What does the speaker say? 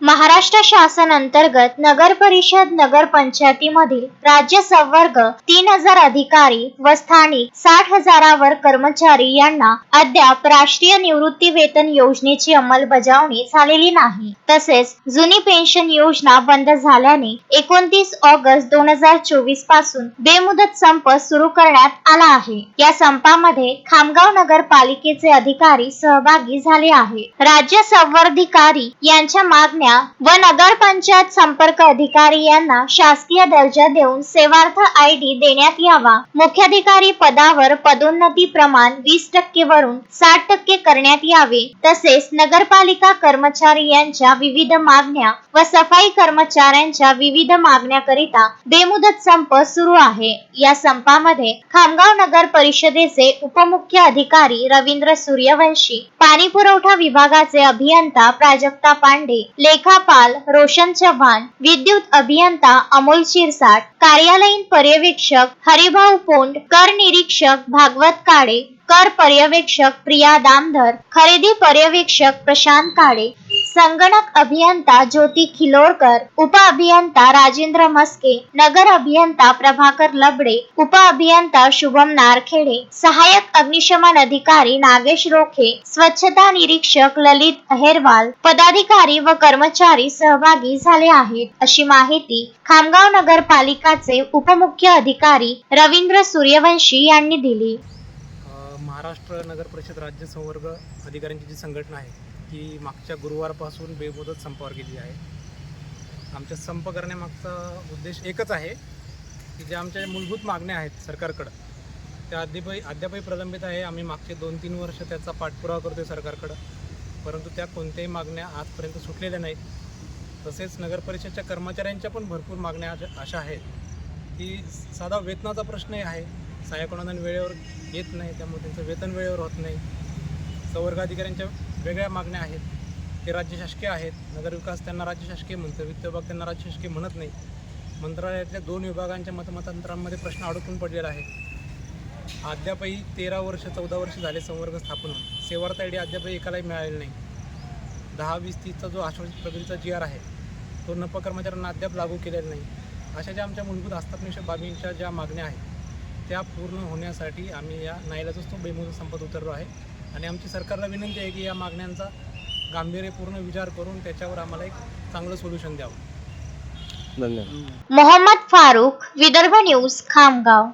महाराष्ट्र शासन अंतर्गत नगर परिषद नगर पंचायतीमधील राज्य संवर्ग तीन हजार अधिकारी व स्थानिक साठ हजारावर कर्मचारी यांना अद्याप राष्ट्रीय निवृत्ती वेतन योजनेची अंमलबजावणी झालेली नाही. तसेच जुनी पेन्शन योजना बंद झाल्याने एकोणतीस ऑगस्ट दोन हजार चोवीसपासून बेमुदत संप सुरू करण्यात आला आहे. या संपामध्ये खामगाव नगरपालिकेचे अधिकारी सहभागी झाले आहे राज्य संवर्धिकारी यांच्या मागण्या व नगरपंचायत संपर्क अधिकारी यांना शासकीय दर्जा देऊन सेवार्थ आय डी देण्यात यावा. मुख्याधिकारी पदावर पदोन्नती प्रमाण वीस टक्के वरून साठ टक्के करण्यात यावे. तसेच नगरपालिका कर्मचारी यांच्या विविध मागण्या व सफाई कर्मचाऱ्यांच्या विविध मागण्याकरिता बेमुदत संप सुरू आहे. या संपामध्ये खामगाव नगर परिषदेचे उपमुख्य अधिकारी रवींद्र सूर्यवंशी पाणी पुरवठा विभागाचे अभियंता प्राजक्ता पांडे रेखा पाल रोशन चव्हाण विद्युत अभियंता अमोल शिरसाट कार्यालयीन पर्यवेक्षक हरिभाऊ पोंड कर निरीक्षक भागवत काळे कर पर्यवेक्षक प्रिया दामधर खरेदी पर्यवेक्षक प्रशांत काळे संगणक अभियंता ज्योती खिलोरकर उप अभियंता राजेंद्र मस्के नगर अभियंता प्रभाकर लबडे उप अभियंता शुभम नारखेडे सहाय्यक अग्निशमन अधिकारी नागेश रोखे स्वच्छता निरीक्षक ललित अहेरवाल पदाधिकारी व कर्मचारी सहभागी झाले आहेत. अशी माहिती खामगाव नगरपालिकाचे उपमुख्य अधिकारी रवींद्र सूर्यवंशी यांनी दिली. महाराष्ट्र नगर परिषद राज्य संवर्ग अधिकाऱ्यांची जी संघटना आहे ही मागच्या गुरुवारपासून बेमुदत संपावर गेली आहे. आमच्या संप करण्यामागचा उद्देश एकच आहे की ज्या आमच्या मूलभूत मागण्या आहेत सरकारकडं त्या अद्यापही अद्यापही प्रलंबित आहे. आम्ही मागचे दोन तीन वर्ष त्याचा पाठपुरावा करतो आहे सरकारकडं परंतु त्या कोणत्याही मागण्या आजपर्यंत सुटलेल्या नाहीत. तसेच नगरपरिषदच्या कर्मचाऱ्यांच्या पण भरपूर मागण्या अशा- अशा आहेत की साधा वेतनाचा प्रश्नही आहे. सहाय्यक अनुदान वेळेवर येत नाही त्यामुळे त्यांचं वेतन वेळेवर होत नाही. संवर्ग अधिकाऱ्यांच्या वेगळ्या मागण्या आहेत. ते राज्य शासकीय आहेत. नगरविकास त्यांना राज्य शासकीय म्हणतं वित्त विभाग त्यांना राज्य शासकीय म्हणत नाही. मंत्रालयातल्या दोन विभागांच्या मतमतांतरांमध्ये प्रश्न अडकून पडलेला आहे. अद्यापही तेरा वर्ष चौदा वर्ष झाले संवर्ग स्थापन होऊन. सेवार्थ आय डी अद्यापही एकालाही मिळालेला नाही. दहा वीस तीसचा जो आश्वासित प्रगतीचा जी आर आहे तो नप कर्मचाऱ्यांना अद्याप लागू केलेला नाही. अशा ज्या आमच्या मूलभूत आस्थापनेश बाबींच्या ज्या मागण्या आहेत त्या पूर्ण होण्यासाठी आम्ही या नाईलाजच तो बेमुदत संपत उतरलो आहे. आणि आमची सरकारला विनंती आहे की या मागण्यांचा गांभीर्यपूर्ण विचार करून त्याच्यावर आम्हाला एक चांगलं सोल्युशन द्यावं. धन्यवाद. मोहम्मद फारूक विदर्भ न्यूज खामगाव.